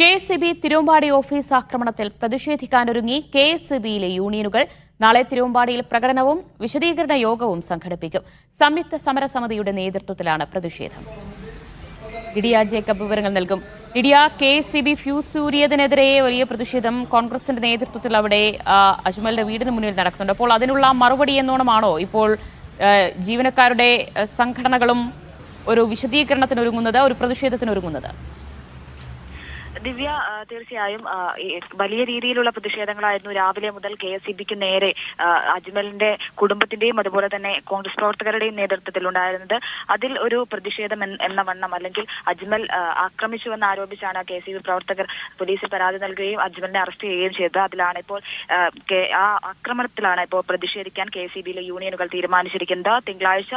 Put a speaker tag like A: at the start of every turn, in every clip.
A: K S C B Thiruvambady office ആക്രമണത്തിൽ പ്രതിഷേധിക്കാനൊരുങ്ങി K S C ബിയിലെ യൂണിയനുകൾ. നാളെ തിരുവമ്പാടിയിൽ പ്രകടനവും വിശദീകരണ യോഗവും സംഘടിപ്പിക്കും. സംയുക്ത സമരസമിതിയുടെ നേതൃത്വത്തിലാണ് പ്രതിഷേധം. ഇടിയ ജേക്കബ് വിവരങ്ങൾ നൽകും. ഇടിയ K S C B fuse ഊരിയതിനെതിരെ വലിയ പ്രതിഷേധം കോൺഗ്രസിന്റെ നേതൃത്വത്തിൽ അവിടെ അജ്മലിന്റെ വീടിന് മുന്നിൽ നടക്കുന്നുണ്ട്. അപ്പോൾ അതിനുള്ള മറുപടി എന്നോണമാണോ ഇപ്പോൾ ജീവനക്കാരുടെ സംഘടനകളും ഒരു വിശദീകരണത്തിനൊരുങ്ങുന്നത് ഒരു പ്രതിഷേധത്തിനൊരുങ്ങുന്നത്?
B: ദിവ്യ തീർച്ചയായും വലിയ രീതിയിലുള്ള പ്രതിഷേധങ്ങളായിരുന്നു രാവിലെ മുതൽ കെ എസ് ഇ ബിക്ക് നേരെ അജ്മലിന്റെ കുടുംബത്തിന്റെയും അതുപോലെ തന്നെ കോൺഗ്രസ് പ്രവർത്തകരുടെയും നേതൃത്വത്തിൽ ഉണ്ടായിരുന്നത് അതിൽ ഒരു പ്രതിഷേധം എന്ന- വണ്ണം അല്ലെങ്കിൽ അജ്മൽ ആക്രമിച്ചുവെന്ന് ആരോപിച്ചാണ് കെ സി ബി പ്രവർത്തകർ പോലീസിൽ പരാതി നൽകുകയും അജ്മലിനെ അറസ്റ്റ് ചെയ്യുകയും ചെയ്തത്. അതിലാണ് ഇപ്പോൾ ആ ആക്രമണത്തിലാണ് ഇപ്പോൾ പ്രതിഷേധിക്കാൻ കെ സി ബിയിലെ യൂണിയനുകൾ തീരുമാനിച്ചിരിക്കുന്നത്. തിങ്കളാഴ്ച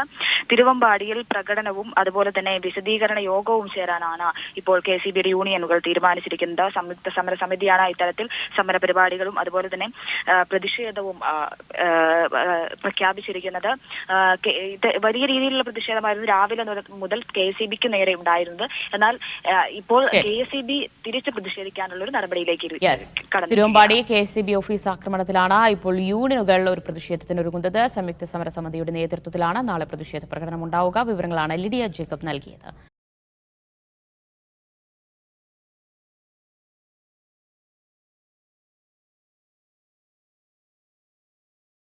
B: തിരുവമ്പാടിയിൽ പ്രകടനവും അതുപോലെ തന്നെ വിശദീകരണ യോഗവും ചേരാനാണ് ഇപ്പോൾ കെ സി ബിയുടെ യൂണിയനുകൾ തീരുമാനിച്ചിരിക്കുന്നത്. സംയുക്ത സമര സമിതിയാണ് ഇത്തരത്തിൽ സമര പരിപാടികളും അതുപോലെ തന്നെ പ്രതിഷേധവും പ്രഖ്യാപിച്ചിരിക്കുന്നത്. ഇത് വലിയ രീതിയിലുള്ള പ്രതിഷേധമായിരുന്നു രാവിലെ മുതൽ- കെ സി ബിക്ക് നേരെ ഉണ്ടായിരുന്നത്. എന്നാൽ ഇപ്പോൾ. കെ എസ് ബി തിരിച്ച് പ്രതിഷേധിക്കാനുള്ള ഒരു നടപടിയിലേക്ക്
A: Thiruvambady K S B office ആക്രമണത്തിലാണ് ഇപ്പോൾ യൂണിയനുകൾ ഒരു പ്രതിഷേധത്തിന് ഒരുങ്ങുന്നത് സംയുക്ത സമരസമിതിയുടെ നേതൃത്വത്തിലാണ് നാളെ പ്രതിഷേധ പ്രകടനം ഉണ്ടാവുക വിവരങ്ങളാണ് ലിഡിയ ജേക്കബ് നൽകിയത്.